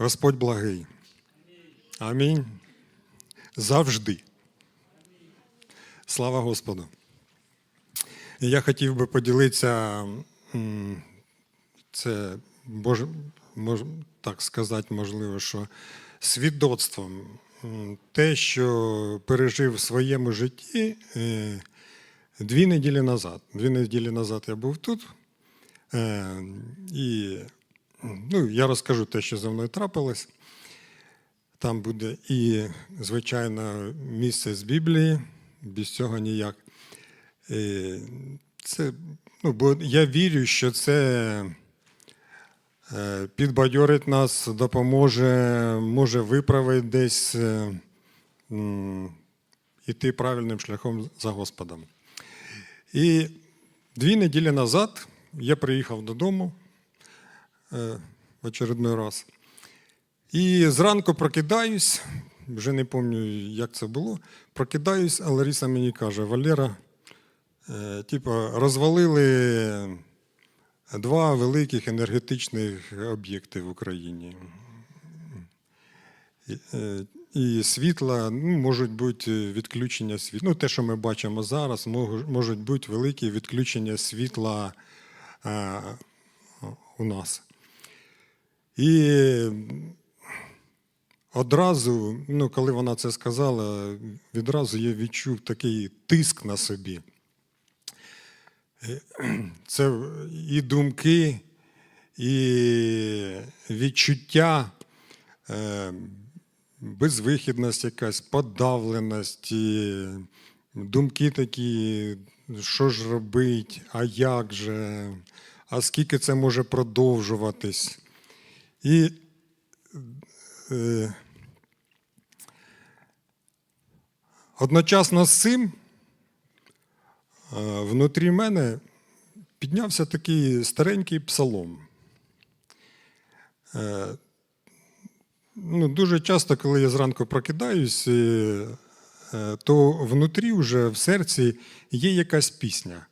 Господь благий. Амінь. Завжди. Слава Господу. Я хотів би поділитися, це Боже, мож, так сказати, можливо, що свідоцтвом. Те, що пережив в своєму житті е, дві неділі назад. Дві неділі назад я був тут. Е, І ну, я розкажу те, що зі мною трапилось. Там буде і, звичайно, місце з Біблії, без цього ніяк. Це, ну, бо я вірю, що це е, підбадьорить нас, допоможе, може виправити десь е, іти правильним шляхом за Господом. І дві неділі назад я приїхав додому в очередной раз. І зранку прокидаюсь, вже не пам'ятаю, як це було. Прокидаюсь, а Лариса мені каже: Валера, е, типу, розвалили два великих енергетичних об'єкти в Україні. І, е, світла, ну, можуть бути відключення світла. Ну, те, що ми бачимо зараз, можуть бути великі відключення світла е, у нас. І одразу, ну, коли вона це сказала, відразу я відчув такий тиск на собі. Це і думки, і відчуття, е, безвихідність якась, подавленість, і думки такі, що ж робить, а як же, а скільки це може продовжуватись. І е, одночасно з цим е, внутрі мене піднявся такий старенький псалом. Е, ну, дуже часто, коли я зранку прокидаюсь, е, е, то внутрі вже в серці є якась пісня.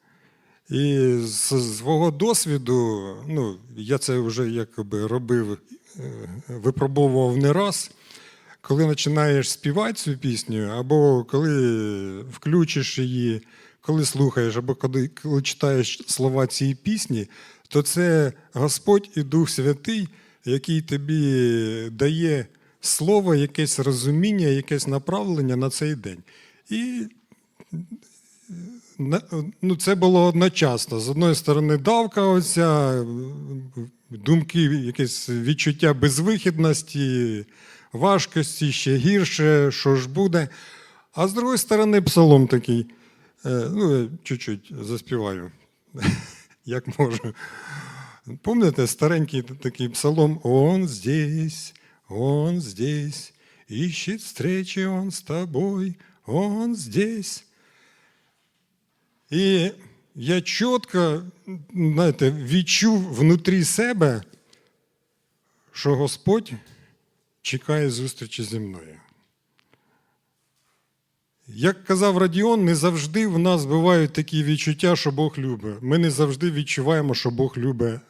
І з свого досвіду, ну, я це вже якби робив, е, випробовував не раз. Коли починаєш співати цю пісню, або коли включиш її, коли слухаєш, або коли, коли читаєш слова цієї пісні, то це Господь і Дух Святий, який тобі дає слово, якесь розуміння, якесь направлення на цей день. І ну, це було одночасно. З одної сторони, давка, оця, думки, якесь відчуття безвихідності, важкості, ще гірше, що ж буде. А з другої сторони, псалом такий. Е, Ну, чуть-чуть заспіваю, як можу. Помните старенький такий псалом «Он здесь, он здесь, ищет встречи он с тобой, он здесь». І я чітко знаєте, відчув внутрі себе, що Господь чекає зустрічі зі мною. Як казав Радіон, не завжди в нас бувають такі відчуття, що Бог любить. Ми не завжди відчуваємо, що Бог любить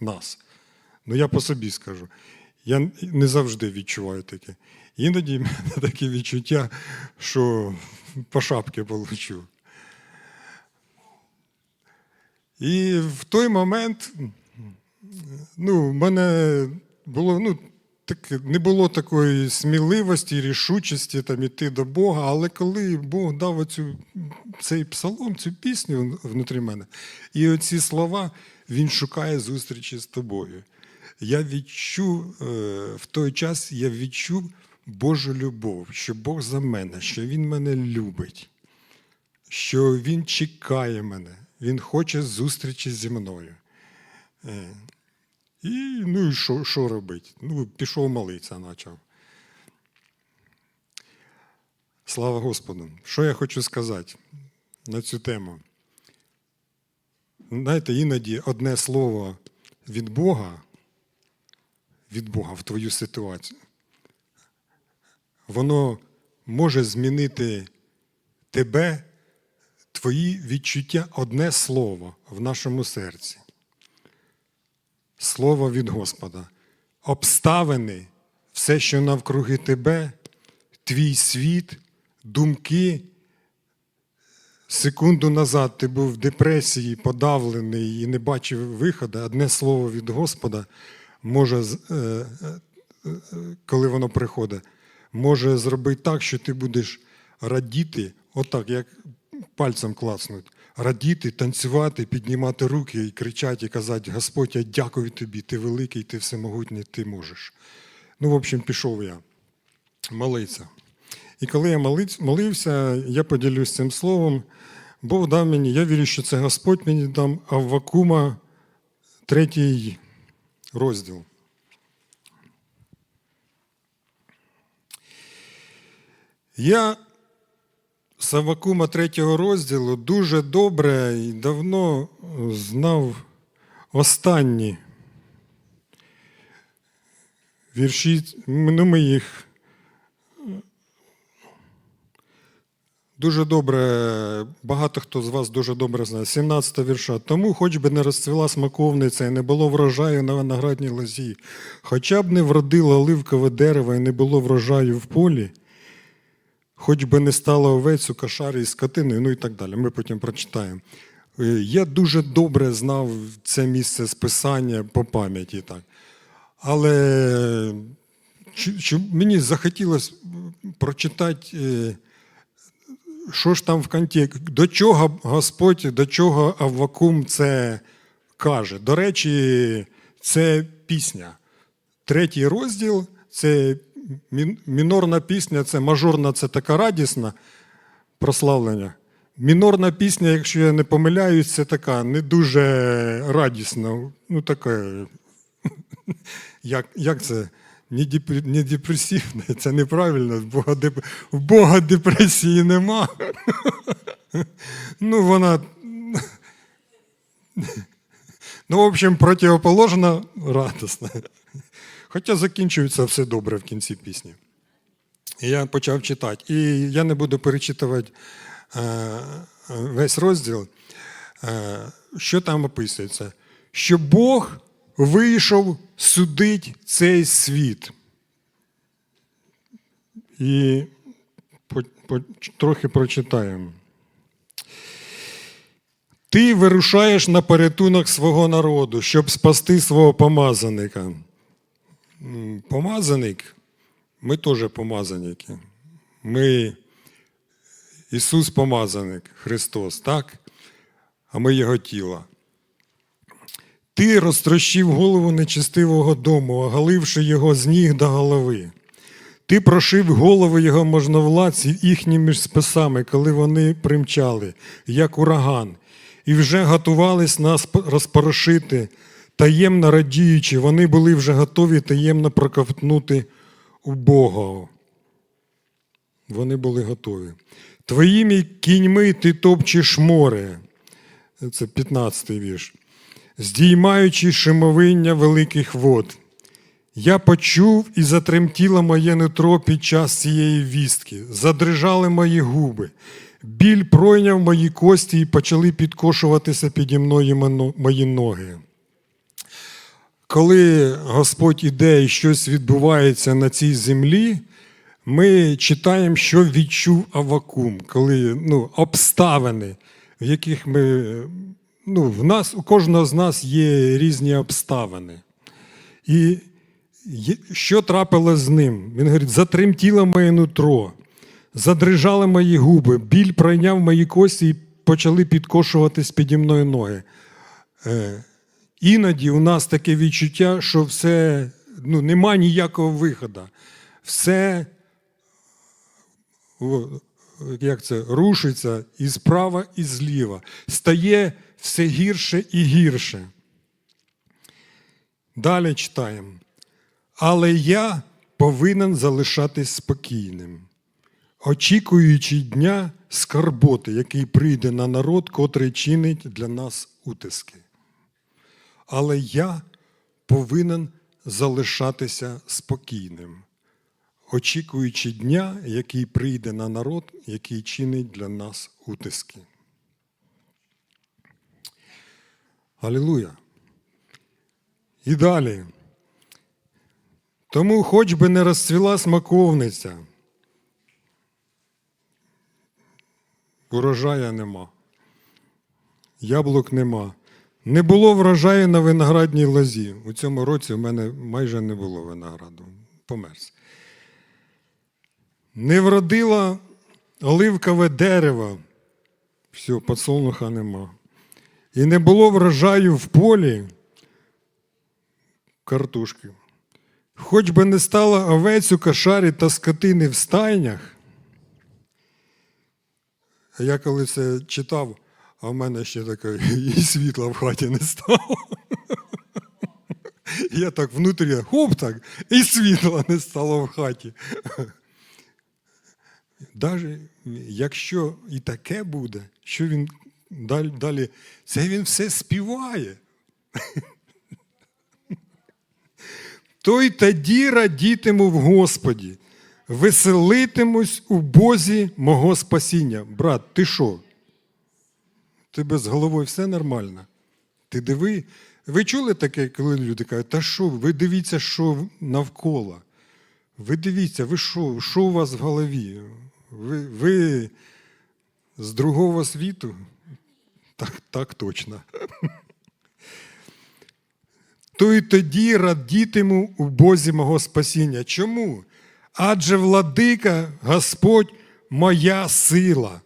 нас. Ну, я по собі скажу. Я не завжди відчуваю таке. Іноді в мене таке відчуття, що по шапці получу. І в той момент ну, в мене було, ну, так, не було такої сміливості, рішучості там, іти до Бога. Але коли Бог дав оцю, цей псалом, цю пісню внутрі мене, і оці слова, Він шукає зустрічі з тобою. Я відчув е, в той час я відчув Божу любов, що Бог за мене, що Він мене любить що він чекає мене, він хоче зустрічі зі мною. Е, І ну і що, що робити? Ну, пішов молитися, почав. Слава Господу! Що я хочу сказати на цю тему? Знаєте, іноді одне слово від Бога, від Бога в твою ситуацію, воно може змінити тебе твої відчуття одне слово в нашому серці. Слово від Господа. Обставини все, що навкруги тебе, твій світ, думки. Секунду назад ти був в депресії, подавлений і не бачив виходу. Одне слово від Господа може, е, е, коли воно приходить, може зробити так, що ти будеш радіти, отак, як пальцем клацнуть, радіти, танцювати, піднімати руки і кричати, і казати: Господь, я дякую тобі, ти великий, ти всемогутній, ти можеш. Ну, в общем, пішов я молитися. І коли я молився, я поділюсь цим словом. Бог дав мені, я вірю, що це Господь мені дав Аввакума, третій розділ. Я з Аввакума третього розділу дуже добре і давно знав останні вірші. Ну, ми їх Дуже добре, багато хто з вас дуже добре знає. 17 вірша. Тому, хоч би не розцвіла смаковниця і не було врожаю на виноградній лозі, хоча б не вродило оливкове дерево і не було врожаю в полі, хоч би не стало овець у кошарі і скотини, ну і так далі. Ми потім прочитаємо. Е, Я дуже добре знав це місце списання по пам'яті. так. Але чи, чи мені захотілося прочитати. е, що ж там в контексті, до чого Господь, до чого Аввакум це каже. До речі, це пісня. Третій розділ це мін- мінорна пісня, це мажорна, це така радісна прославлення. Мінорна пісня, якщо я не помиляюсь, це така не дуже радісна. Ну, така, як, як це? Не, деп- не депресивне, це неправильно. В Бога, деп... в Бога депресії нема. Ну, вона. Ну, в общем, противоположно радісна. Хоча закінчується все добре в кінці пісні. І я почав читати. І я не буду перечитувати е, весь розділ. Е, що там описується? Що Бог вийшов судить цей світ. І по, трохи прочитаємо. Ти вирушаєш на порятунок свого народу, щоб спасти свого помазаника. Помазаник, ми теж помазаники. Ми Ісус помазаник, Христос, так? А ми Його тіло. Ти розтрощив голову нечистивого дому, оголивши його з ніг до голови. Ти прошив голови його можновладців їхніми списами, коли вони примчали, як ураган, і вже готувались нас розпорошити, таємно радіючи, вони були вже готові таємно проковтнути убогого. Вони були готові. Твоїми кіньми ти топчеш море. Це 15-й вірш. Здіймаючи шимовиння великих вод. Я почув і затремтіло моє нутро під час цієї вістки, задрижали мої губи, біль пройняв мої кості і почали підкошуватися піді мною мої ноги. Коли Господь іде і щось відбувається на цій землі, ми читаємо, що відчув Авакум, коли ну, обставини, в яких ми. Ну, в нас, у кожного з нас є різні обставини. І що трапилось з ним? Він говорить: затремтіло моє нутро, задрижали мої губи, біль пройняв мої кості і почали підкошуватись піді мною ноги. Іноді у нас таке відчуття, що все ну, нема ніякого виходу. Все як це, рушиться і справа, і зліва. Стає все гірше і гірше. Далі читаємо. Але я повинен залишатись спокійним, очікуючи дня скарботи, який прийде на народ, котрий чинить для нас утиски. Але я повинен залишатися спокійним, очікуючи дня, який прийде на народ, який чинить для нас утиски. Алілуя. І далі. Тому хоч би не розцвіла смаковниця, урожая нема, яблук нема. Не було врожаю на виноградній лозі. У цьому році в мене майже не було винограду. Померз. Не вродило оливкове дерево. Все, подсолнуха нема. І не було врожаю в полі картошки. Хоч би не стало овець у кошарі та скотини в стайнях. Я коли це читав, а в мене ще таке і світла в хаті не стало. Я так внутрі, хоп так, і світла не стало в хаті. Даже якщо і таке буде, що він далі, це він все співає. То й тоді радітиму в Господі, веселитимусь у Бозі мого спасіння. Брат, ти що? Тебе з головою все нормально? Ти диви. Ви чули таке, коли люди кажуть, та що, ви дивіться, що навколо. Ви дивіться, ви що, що у вас в голові? Ви, ви з другого світу? Так, так точно. То й тоді радітиму у Бозі мого спасіння. Чому? Адже владика, Господь, моя сила.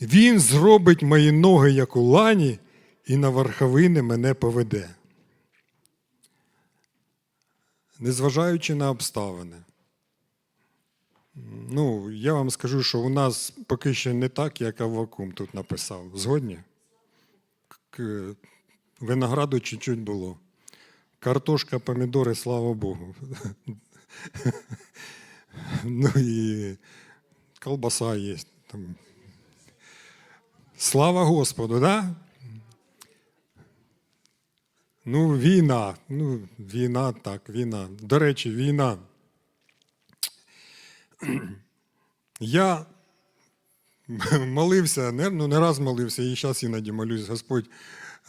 Він зробить мої ноги, як у лані, і на верховини мене поведе. Незважаючи на обставини. Ну, я вам скажу, що у нас поки що не так, як Аввакум тут написав. Згодні? К- Винограду чуть-чуть було. Картошка, помідори, слава Богу. Ну і колбаса є. Там. Слава Господу, да? Ну, війна. Ну, війна, так, війна. До речі, війна. Я молився, не, ну, не раз молився, і зараз іноді молюсь, Господь,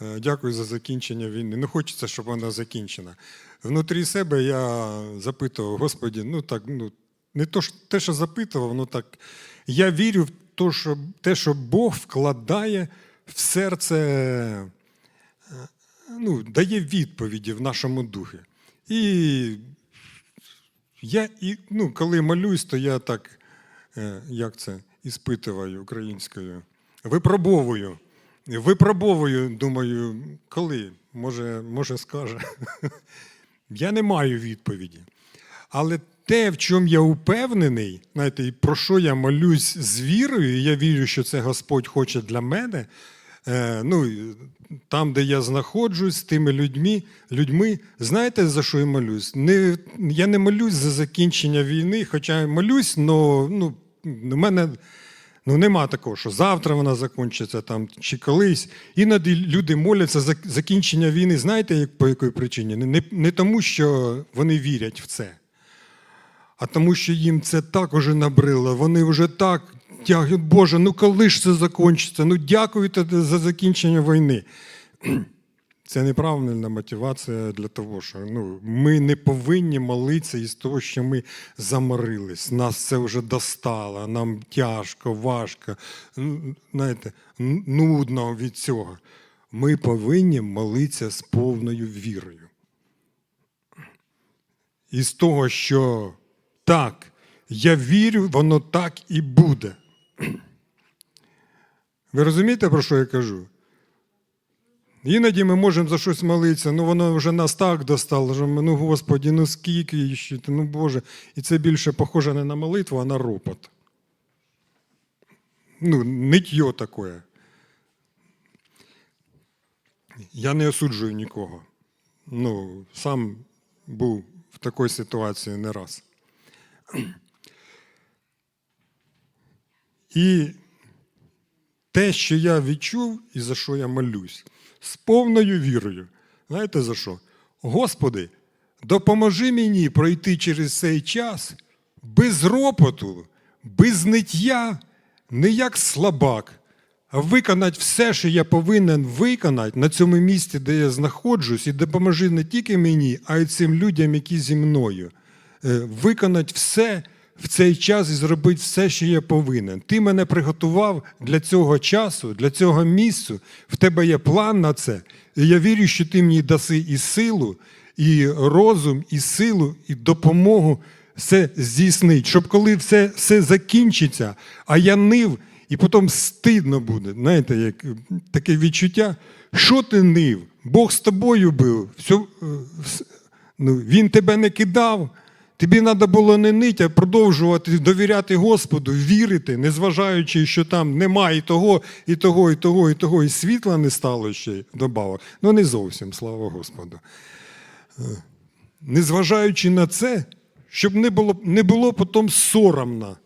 е, дякую за закінчення війни. Не хочеться, щоб вона закінчена. Внутрі себе я запитував, Господі, ну так, ну, не то, те, що запитував, ну так. Я вірю в те, що, Бог вкладає в серце, е, ну, дає відповіді в нашому духі. І я, і, ну, коли молюсь, то я так, е, як це, іспитую українською, випробовую. Випробовую, думаю, коли, може, може скаже. Я не маю відповіді. Але те, в чому я упевнений, знаєте, про що я молюсь з вірою, і я вірю, що це Господь хоче для мене. Е, ну, там, де я знаходжусь, з тими людьми, людьми, знаєте, за що я молюсь? Не, я не молюсь за закінчення війни, хоча молюсь, але ну, у мене ну, нема такого, що завтра вона закінчиться там, чи колись. Іноді люди моляться за закінчення війни, знаєте, як, по якій причині? Не, не, не тому, що вони вірять в це а тому, що їм це так уже набрило. Вони вже так тягнуть, Боже, ну коли ж це закінчиться? Ну дякуйте за закінчення війни. Це неправильна мотивація для того, що ну, ми не повинні молитися із того, що ми заморились. Нас це вже достало, нам тяжко, важко, знаєте, нудно від цього. Ми повинні молитися з повною вірою із того, що так, я вірю, воно так і буде. Ви розумієте, про що я кажу? Іноді ми можемо за щось молитися, ну воно вже нас так достало, що ми, ну Господі, ну скільки ще, ну Боже. І це більше похоже не на молитву, а на ропот. Ну, нитье таке. Я не осуджую нікого. Ну, сам був в такій ситуації не раз. І те, що я відчув і за що я молюсь, з повною вірою. Знаєте за що? Господи, допоможи мені пройти через цей час без ропоту, без ниття, не як слабак, а виконати все, що я повинен виконати на цьому місці, де я знаходжусь, і допоможи не тільки мені, а й цим людям, які зі мною. Е, виконати все в цей час і зробити все, що я повинен. Ти мене приготував для цього часу, для цього місця. В тебе є план на це. І я вірю, що ти мені даси і силу, і розум, і силу, і допомогу все здійснить. Щоб коли все, все закінчиться, а я нив, і потім стидно буде. Знаєте, як е, таке відчуття, що ти нив? Бог з тобою був. Все, ну, він тебе не кидав. Тобі треба було не нити, а продовжувати довіряти Господу, вірити, незважаючи, що там немає і того, і того, і того, і того, і світла не стало ще добавок. Ну не зовсім, слава Господу. Е, Незважаючи на це, щоб не було, не було потім соромно.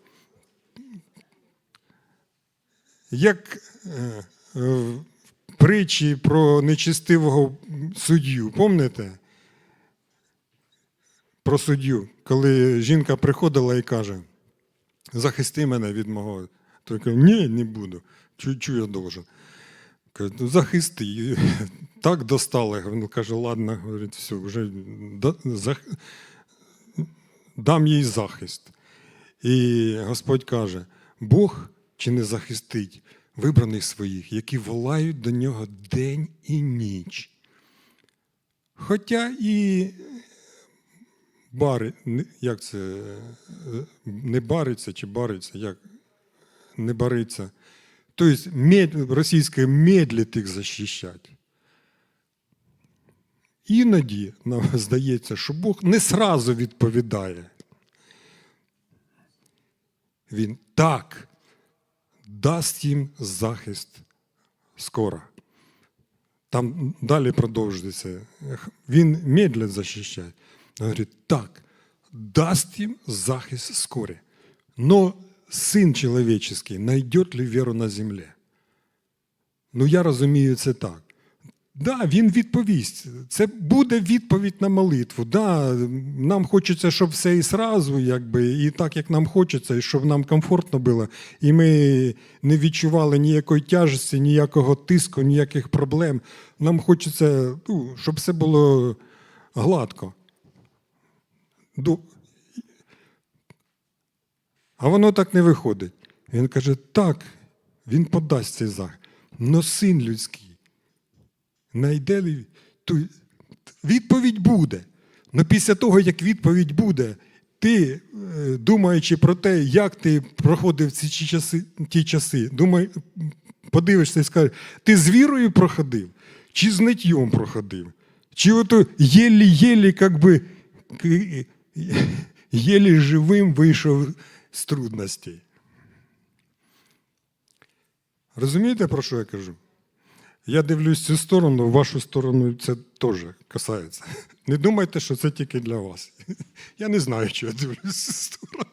Як е, е, в притчі про нечистивого суддю, пам'ятаєте? Про суддю, коли жінка приходила і каже: захисти мене від мого. Той каже, ні, не буду. Чу, я должен. Каже, ну захисти. Так достали. Він каже, ладно, говорить, все, вже дам їй захист. І Господь каже: Бог чи не захистить вибраних своїх, які волають до нього день і ніч. Хоча і бари, як це, е, не бариться чи бариться, як не бариться. Тобто російське медлить їх захищати. Іноді нам здається, що Бог не сразу відповідає. Він так дасть їм захист скоро. Там далі продовжується. Він медленно захищає. Він говорить, так, дасть їм захист скоро. Но Сын человеческий найдет ли веру на землі? Ну, я розумію це так. Да, він відповість. Це буде відповідь на молитву. Да, нам хочеться, щоб все і сразу, якби, і так, як нам хочеться, і щоб нам комфортно було. І ми не відчували ніякої тяжесті, ніякого тиску, ніяких проблем. Нам хочеться, ну, щоб все було гладко. А воно так не виходить. Він каже: так, він подасть цей захист. Но син людський найде ту відповідь буде. Але після того, як відповідь буде, ти, е, думаючи про те, як ти проходив ці часи, ті часи, думай, подивишся і скажеш, ти з вірою проходив, чи з ниттєм проходив, чи ото єлі-єлі, як би, єлі живим вийшов з трудностей. Розумієте, про що я кажу? Я дивлюсь цю сторону, вашу сторону це теж касається. Не думайте, що це тільки для вас. Я не знаю, що я дивлюсь цю сторону.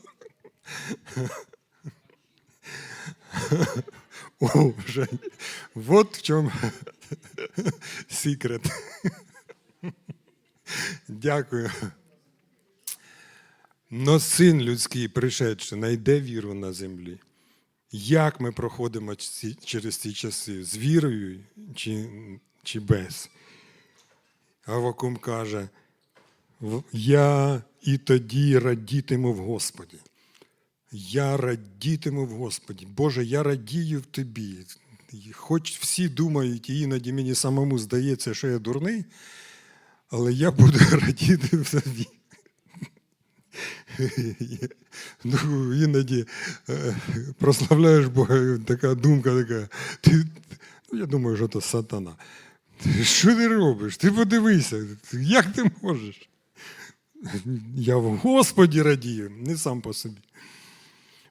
О, Жень, вот в чому секрет. Дякую. Но син людський, пришедший, найде віру на землі. Як ми проходимо через ці часи? З вірою чи, чи без? Авакум каже: Я і тоді радітиму в Господі. Я радітиму в Господі. Боже, я радію в тобі. Хоч всі думають, і іноді мені самому здається, що я дурний, але я буду радіти в тобі. Ну, іноді е, прославляєш Бога, така думка така. Ти, ну, я думаю, що це сатана. Що ти робиш? Ти подивися, як ти можеш? Я в Господі радію, не сам по собі.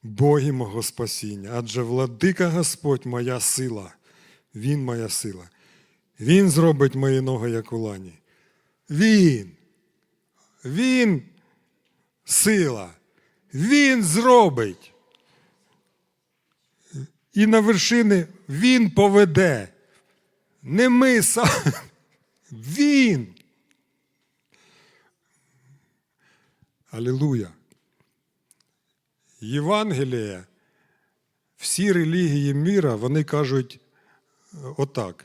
Боги мого спасіння, адже владика Господь моя сила, Він моя сила. Він зробить мої ноги, як у лані. Він. Він сила. Він зробить. І на вершини Він поведе. Не ми сам. Він. Алілуя. Євангелія, всі релігії міра, вони кажуть е, отак.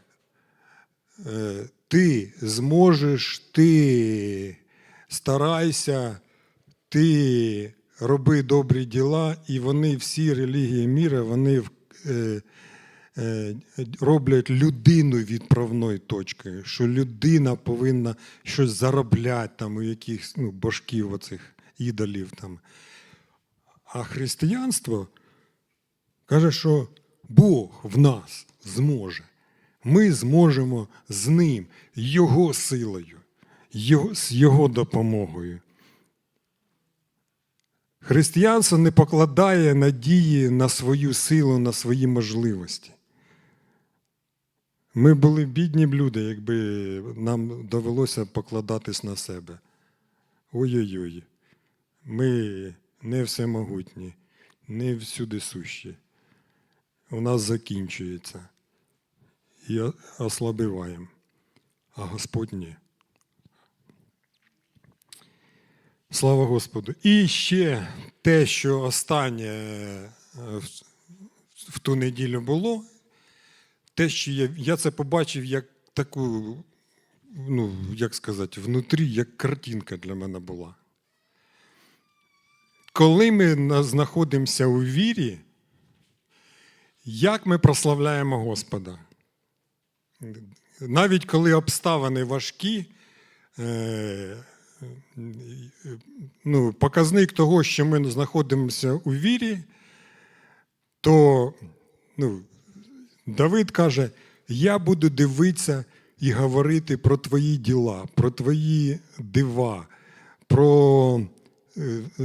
Е, Ти зможеш, ти старайся, ти роби добрі діла, і вони всі релігії міра, вони е, е, роблять людину відправною точкою, що людина повинна щось заробляти там у якихось ну, божків оцих ідолів. Там. А християнство каже, що Бог в нас зможе. Ми зможемо з ним, Його силою, його, з Його допомогою. Християнство не покладає надії на свою силу, на свої можливості. Ми були бідні люди, якби нам довелося покладатись на себе. Ой-ой-ой. Ми не всемогутні, не всюди сущі. У нас закінчується. І ослабиваємо. А Господь ні. Слава Господу. І ще те, що останнє е, в- ту неділю було, те, що я, я це побачив як таку, ну, як сказати, внутрі, як картинка для мене була. Коли ми знаходимося у вірі, як ми прославляємо Господа? Навіть коли обставини важкі, е, ну, показник того, що ми знаходимося у вірі, то ну, Давид каже: Я буду дивитися і говорити про твої діла, про твої дива, про е, е,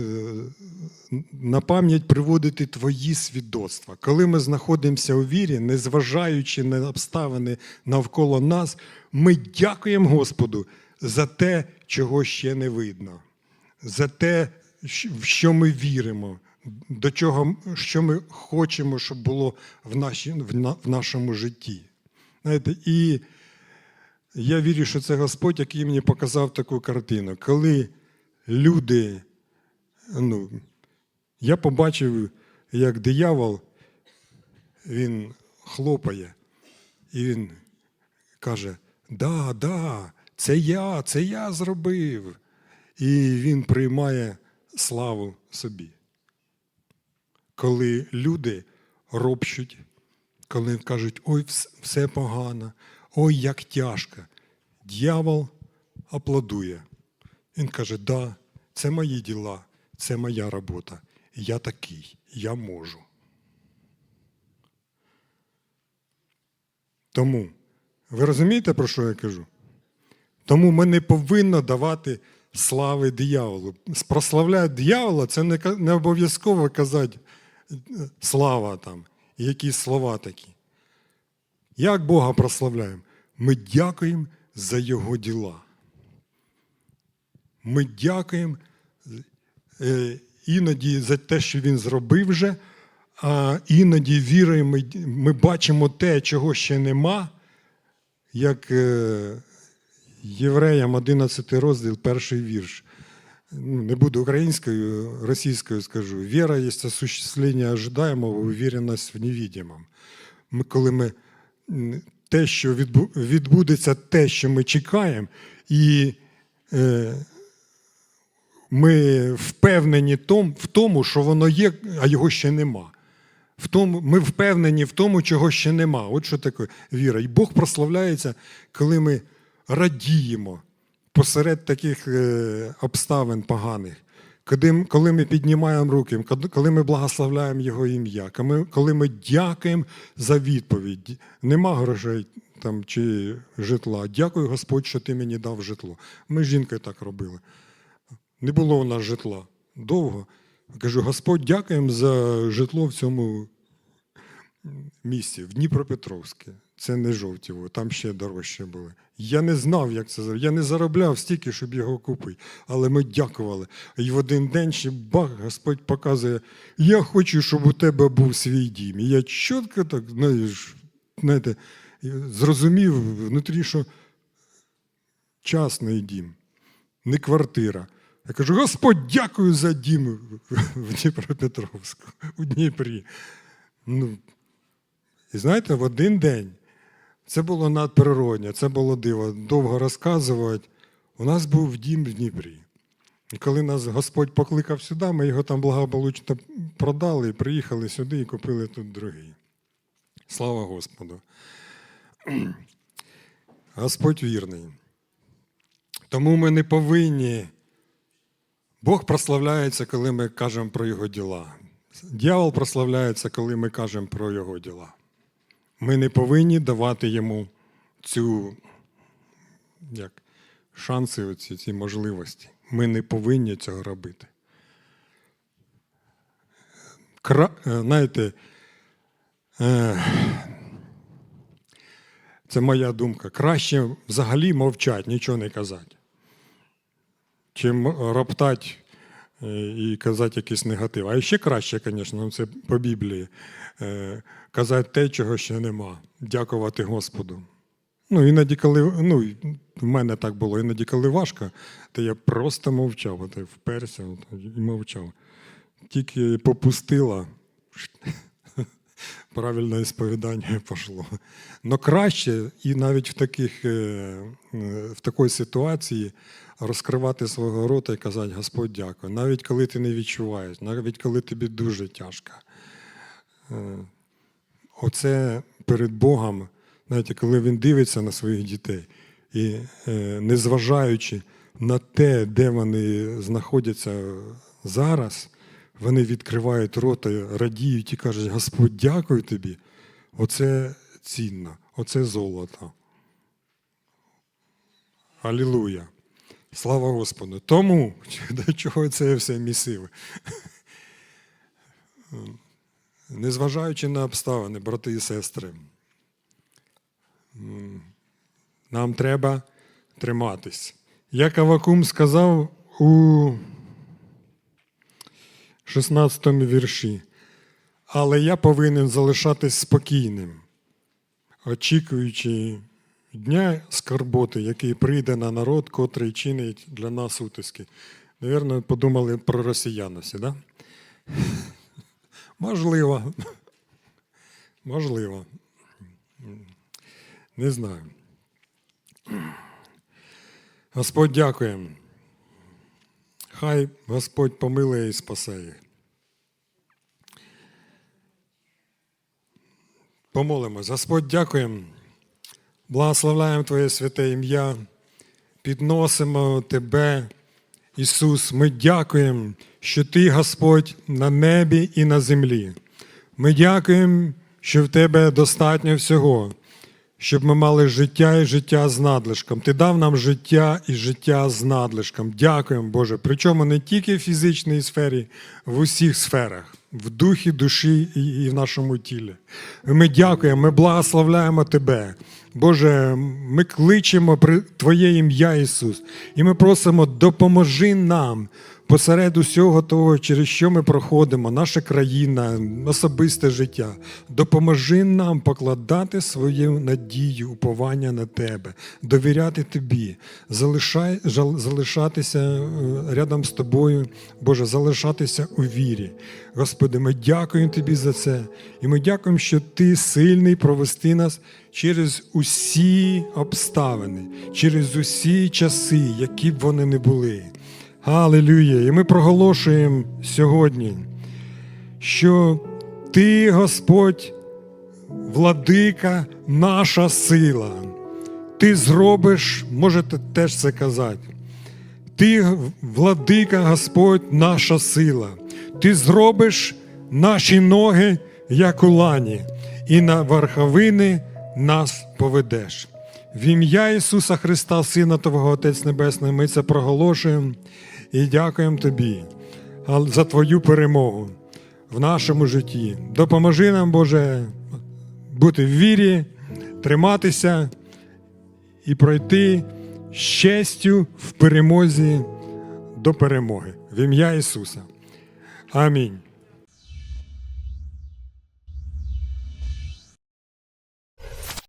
на пам'ять приводити твої свідоцтва. Коли ми знаходимося у вірі, незважаючи на обставини навколо нас, ми дякуємо Господу за те, чого ще не видно, за те, в що ми віримо, до чого що ми хочемо, щоб було в, наші, в, на- в нашому житті. Знаєте, і я вірю, що це Господь, який мені показав таку картину. Коли люди, ну, я побачив, як диявол, він хлопає, і він каже: Да, да, це я, це я зробив. І він приймає славу собі. Коли люди ропщуть, коли кажуть, ой, все погано, ой, як тяжко. Дьявол аплодує. Він каже, да, це мої діла, це моя робота. Я такий, я можу. Тому, ви розумієте, про що я кажу? Тому ми не повинні давати слави дияволу. Прославляти диявола це не, обов'язково казати е, слава там, якісь слова такі. Як Бога прославляємо? Ми дякуємо за Його діла. Ми дякуємо е, іноді за те, що Він зробив вже, а іноді віруємо, ми, ми бачимо те, чого ще нема, як е, Євреям 11 розділ, перший вірш. Ну, Не буду українською, російською скажу. Віра є осуществлення ожидаемого, уверенность в невидимом. Ми, коли ми те, що відбу- відбудеться те, що ми чекаємо, і е, ми впевнені том, в тому, що воно є, а його ще нема. В тому, ми впевнені в тому, чого ще нема. От що таке віра. І Бог прославляється, коли ми радіємо посеред таких е, обставин поганих. Коли, ми піднімаємо руки, коли- ми благословляємо Його ім'я, коли ми дякуємо за відповідь. Нема грошей там, чи житла. Дякую, Господь, що ти мені дав житло. Ми з жінкою так робили. Не було у нас житла довго. Кажу, Господь, дякуємо за житло в цьому місці, в Дніпропетровське. Це не жовтіво, там ще дорожче були. Я не знав, як це зробити. Я не заробляв стільки, щоб його купити. Але ми дякували. І в один день ще бах, Господь показує: я хочу, щоб у тебе був свій дім. І я чітко так, знаєте, зрозумів внутрі, що частний дім, не квартира. Я кажу, Господь, дякую за дім в Дніпропетровську, у Дніпрі. Ну, і знаєте, в один день це було надприродне, це було диво. Довго розказувати. У нас був дім в Дніпрі. І коли нас Господь покликав сюди, ми його там благополучно продали, приїхали сюди і купили тут другий. Слава Господу. Господь вірний. Тому ми не повинні. Бог прославляється, коли ми кажемо про Його діла. Дьявол прославляється, коли ми кажемо про Його діла. Ми не повинні давати йому цю як, шанси, оці, ці можливості. Ми не повинні цього робити. Кра... е, Знаєте, е, це моя думка. Краще взагалі мовчать, нічого не казати, чим роптати е, і казати якийсь негатив. А ще краще, звісно, ну, це по Біблії. Е, Казати те, чого ще нема. Дякувати Господу. Ну, іноді, коли ну, в мене так було, іноді, коли важко, то я просто мовчав, от вперся от, і мовчав. Тільки попустила, правильне сповідання пішло. Но краще і навіть в, таких, е, е, в такій ситуації розкривати свого рота і казати Господь дякую. Навіть коли ти не відчуваєш, навіть коли тобі дуже тяжко. Оце перед Богом, знаєте, коли він дивиться на своїх дітей і е, незважаючи на те, де вони знаходяться зараз, вони відкривають рота, радіють і кажуть, Господь, дякую тобі. Оце цінно, оце золото. Алілуя. Слава Господу. Тому, до чого це все місив? Незважаючи на обставини, брати і сестри, нам треба триматись. Як Авакум сказав у 16 вірші, але я повинен залишатись спокійним, очікуючи дня скорботи, який прийде на народ, котрий чинить для нас утиски. Навірно, подумали про росіян всі, да? Можливо. Можливо. Не знаю. Господь дякує. Хай Господь помилує і спасе їх. Помолимось. Господь дякуємо. Благословляємо Твоє святе ім'я. Підносимо Тебе, Ісус. Ми дякуємо, що Ти, Господь, на небі і на землі. Ми дякуємо, що в Тебе достатньо всього, щоб ми мали життя і життя з надлишком. Ти дав нам життя і життя з надлишком. Дякуємо, Боже. Причому не тільки в фізичній сфері, в усіх сферах, в духі, душі і в нашому тілі. Ми дякуємо, ми благословляємо Тебе. Боже, ми кличемо при Твоє ім'я, Ісус, і ми просимо, допоможи нам посеред усього того, через що ми проходимо, наша країна, особисте життя. Допоможи нам покладати свою надію, уповання на Тебе, довіряти Тобі, залишай, залишатися е, рядом з Тобою, Боже, залишатися у вірі. Господи, ми дякуємо Тобі за це. І ми дякуємо, що Ти сильний провести нас через усі обставини, через усі часи, які б вони не були. Алілюя! І ми проголошуємо сьогодні, що Ти, Господь, владика, наша сила. Ти зробиш, можете теж це казати. Ти, владика, Господь, наша сила. Ти зробиш наші ноги, як у лані, і на верховини нас поведеш. В ім'я Ісуса Христа, Сина Твого Отець Небесний, ми це проголошуємо і дякуємо Тобі за Твою перемогу в нашому житті. Допоможи нам, Боже, бути в вірі, триматися і пройти з честю в перемозі до перемоги. В ім'я Ісуса. Амінь.